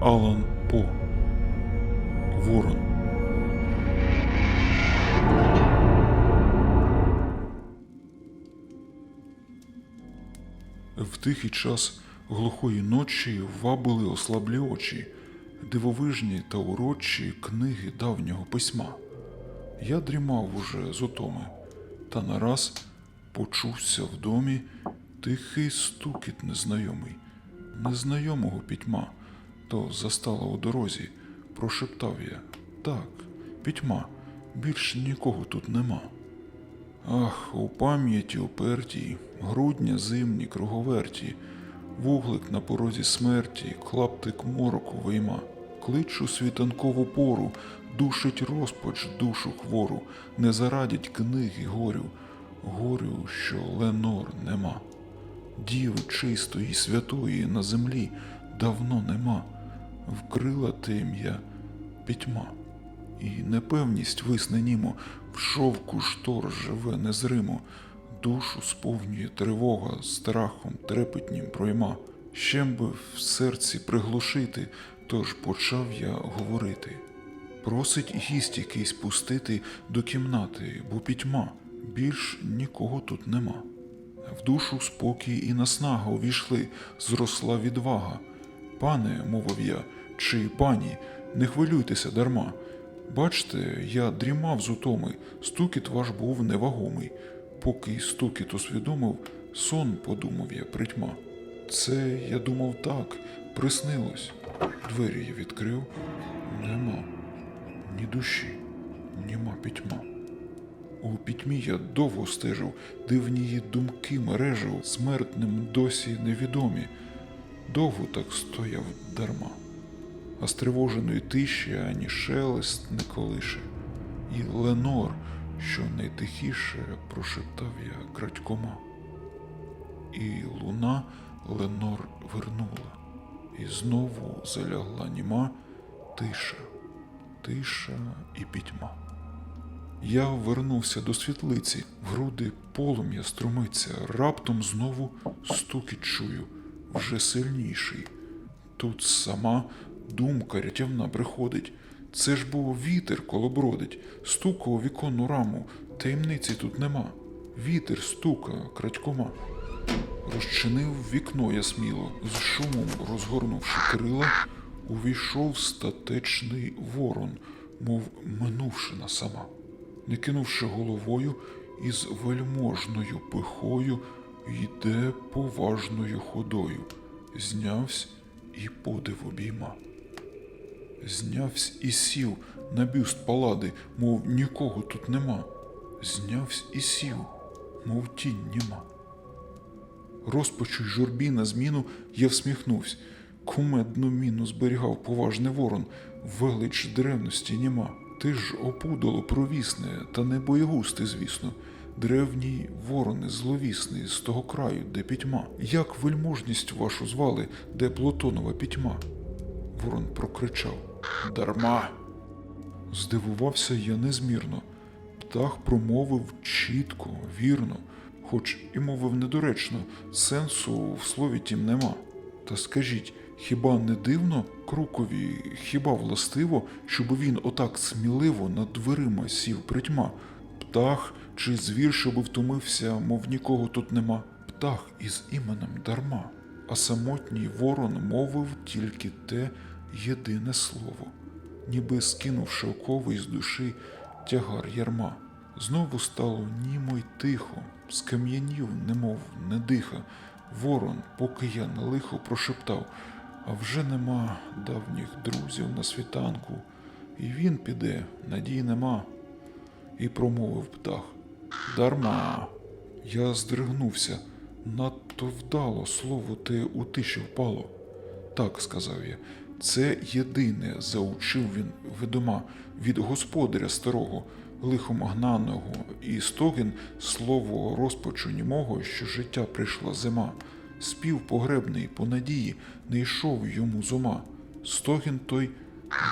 Алан По. Ворон. В тихий час глухої ночі вабили ослаблі очі, дивовижні та урочі книги давнього письма. Я дрімав уже з утоми, та нараз почувся в домі тихий стукіт незнайомий, незнайомого пітьма, то застала у дорозі, прошептав я. Так, пітьма, більш нікого тут нема. Ах, у пам'яті упертій, грудня зимні круговерті, вуглик на порозі смерті, клаптик мороку вийма. Кличу світанкову пору, душить розпач душу хвору, не зарадять книги горю, горю, що Ленор нема. Діви чистої, святої на землі давно нема, вкрила тем'я пітьма. І непевність висне в шовку штор живе незримо, душу сповнює тривога, страхом трепетнім пройма. Щем би в серці приглушити, тож почав я говорити. Просить гість якийсь пустити до кімнати, бо пітьма, більш нікого тут нема. В душу спокій і наснага увійшли, зросла відвага. Пане, мовив я, чи пані, не хвилюйтеся дарма. Бачте, я дрімав з утоми, стукіт ваш був невагомий. Поки стукіт усвідомив, сон подумав я притьма. Це, я думав, так, приснилось. Двері я відкрив, нема ні душі, німа пітьма. У пітьмі я довго стежив, дивні її думки мережив, смертним досі невідомі. Довго так стояв дарма а стривоженої тиші ані шелест не колише, і Ленор, що найтихіше прошептав я крадькома. І луна Ленор вернула, і знову залягла німа тиша, тиша і пітьма. Я вернувся до світлиці, в груди полум'я струмиться, раптом знову стукіт чую, вже сильніший. Тут сама Думка рятівна приходить. Це ж був вітер колобродить, стука у віконну раму, таємниці тут нема. Вітер стука крадькома. Розчинив вікно я сміло, з шумом розгорнувши крила, увійшов статечний ворон, мов минувшина сама, не кинувши головою, із вельможною пихою йде поважною ходою, знявсь і подив обійма знявсь і сів на бюст палади, мов нікого тут нема. Знявсь і сів, мов тінь нема. Розпачу й журбі на зміну я всміхнувся. Кумедну міну зберігав поважний ворон, велич древності нема. Ти ж опудало провісне, та не боєгусти, звісно. Древній ворони зловісний з того краю, де пітьма. Як вельможність вашу звали, де Плутонова пітьма? Ворон прокричав. Дарма. Здивувався я незмірно. Птах промовив чітко, вірно, хоч і мовив недоречно, сенсу в слові тім нема. Та скажіть, хіба не дивно крукові, хіба властиво, щоб він отак сміливо над дверима сів притьма? Птах чи звір, щоб втомився, мов нікого тут нема, птах із іменем дарма, а самотній ворон мовив тільки те, єдине слово, ніби скинувши окови з душі тягар ярма. Знову стало німо й тихо, скам'янів, немов не диха. Ворон, поки я на лихо прошептав, а вже нема давніх друзів на світанку, і він піде, надій нема. І промовив птах. Дарма. Я здригнувся. Надто вдало слово те у тиші впало. Так, сказав я, це єдине заучив він видома від господаря старого, лихомагнаного, і стогін слово розпачу німого, що життя прийшла зима. Спів погребний по надії не йшов йому з ума. Стогін той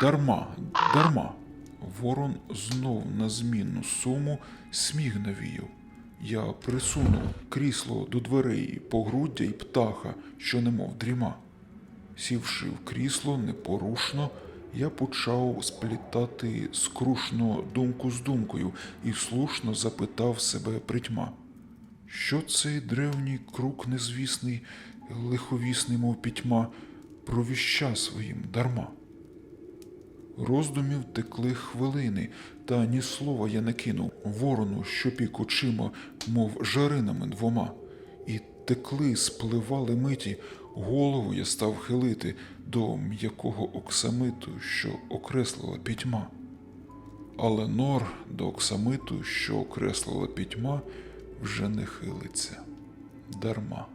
дарма, дарма. Ворон знов на змінну суму сміх навіяв. Я присунув крісло до дверей, погруддя й птаха, що немов дріма. Сівши в крісло непорушно, я почав сплітати скрушно думку з думкою і слушно запитав себе притьма. Що цей древній круг незвісний, лиховісний, мов пітьма, провіща своїм дарма? Роздумів текли хвилини, та ні слова я не кинув ворону, що пік очима, мов жаринами двома. І текли, спливали миті, голову я став хилити до м'якого оксамиту, що окреслила пітьма. Але нор до оксамиту, що окреслила пітьма, вже не хилиться дарма.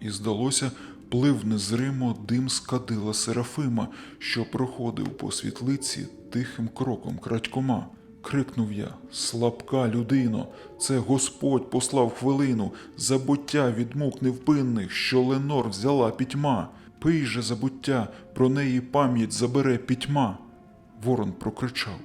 І здалося, плив незримо дим з кадила Серафима, що проходив по світлиці тихим кроком крадькома. Крикнув я: Слабка людино, це Господь послав хвилину, забуття від мук невпинних, що Ленор взяла пітьма. Пий же забуття, про неї пам'ять забере пітьма. Ворон прокричав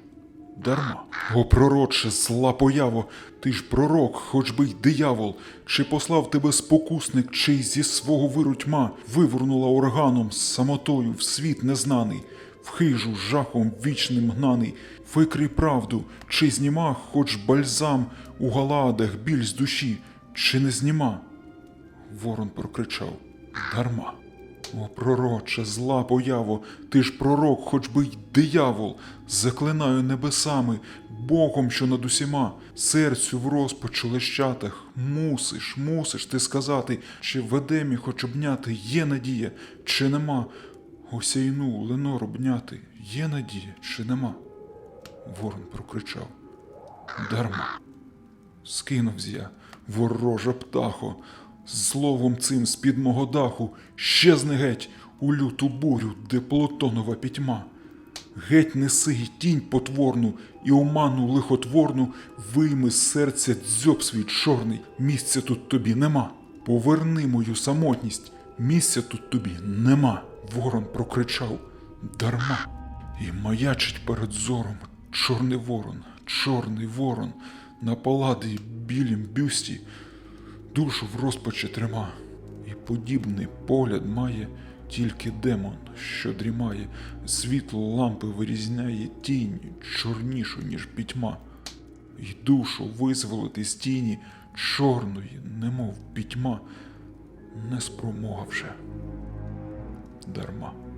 дарма. О, пророче, зла появо, ти ж пророк, хоч би й диявол, чи послав тебе спокусник, чи й зі свого виру тьма вивернула органом самотою в світ незнаний, в хижу жахом вічним гнаний, викрий правду, чи зніма хоч бальзам у галадах біль з душі, чи не зніма? Ворон прокричав дарма. О, пророче, зла появо, ти ж пророк, хоч би й диявол, заклинаю небесами, Богом, що над усіма, серцю в розпачу лещатах, мусиш, мусиш ти сказати, чи в Едемі хоч обняти є надія, чи нема. Осяйну Ленор обняти, є надія, чи нема? Ворон прокричав. Дарма. Скинувсь я, ворожа птахо, словом цим з-під мого даху, щезни геть у люту бурю, де Плутонова пітьма. Геть неси тінь потворну і оману лихотворну, вийми з серця дзьоб свій чорний, місця тут тобі нема. Поверни мою самотність, місця тут тобі нема. Ворон прокричав дарма. І маячить перед зором чорний ворон, чорний ворон, на паладі білім бюсті, душу в розпачі трима, і подібний погляд має тільки демон, що дрімає, світло лампи вирізняє тінь чорнішу, ніж пітьма, і душу визволити з тіні чорної, немов пітьма, не спромога вже дарма.